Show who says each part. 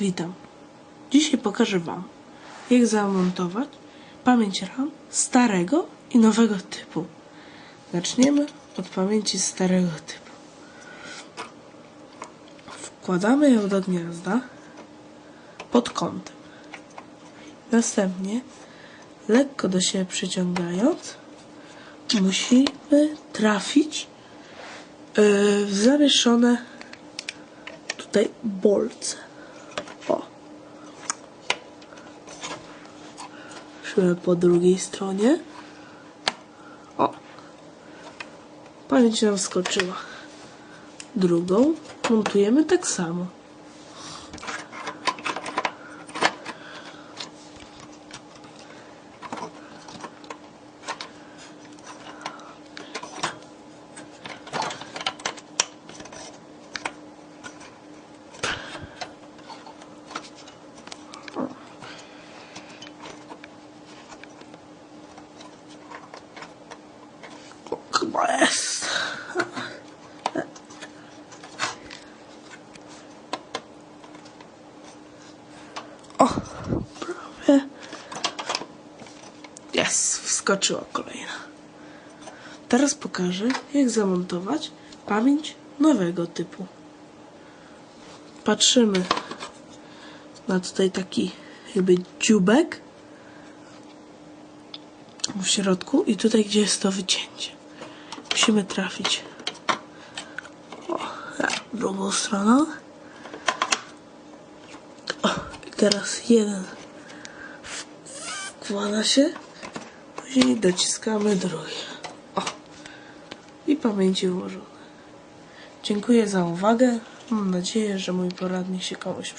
Speaker 1: Witam. Dzisiaj pokażę Wam, jak zamontować pamięć RAM starego i nowego typu. Zaczniemy od pamięci starego typu. Wkładamy ją do gniazda pod kątem. Następnie, lekko do siebie przyciągając, musimy trafić yy, w zawieszone tutaj bolce. Szły po drugiej stronie. O. Pamięć nam skoczyła. Drugą montujemy tak samo. Jest. O, prawie. Jest, wskoczyła kolejna. Teraz pokażę, jak zamontować pamięć nowego typu. Patrzymy na tutaj taki jakby dziubek w środku i tutaj, gdzie jest to wycięcie. Musimy trafić. O, drugą stroną. O, teraz jeden wkłada się, później dociskamy drugi. O, i pamięci włożone. Dziękuję za uwagę. Mam nadzieję, że mój poradnik się komuś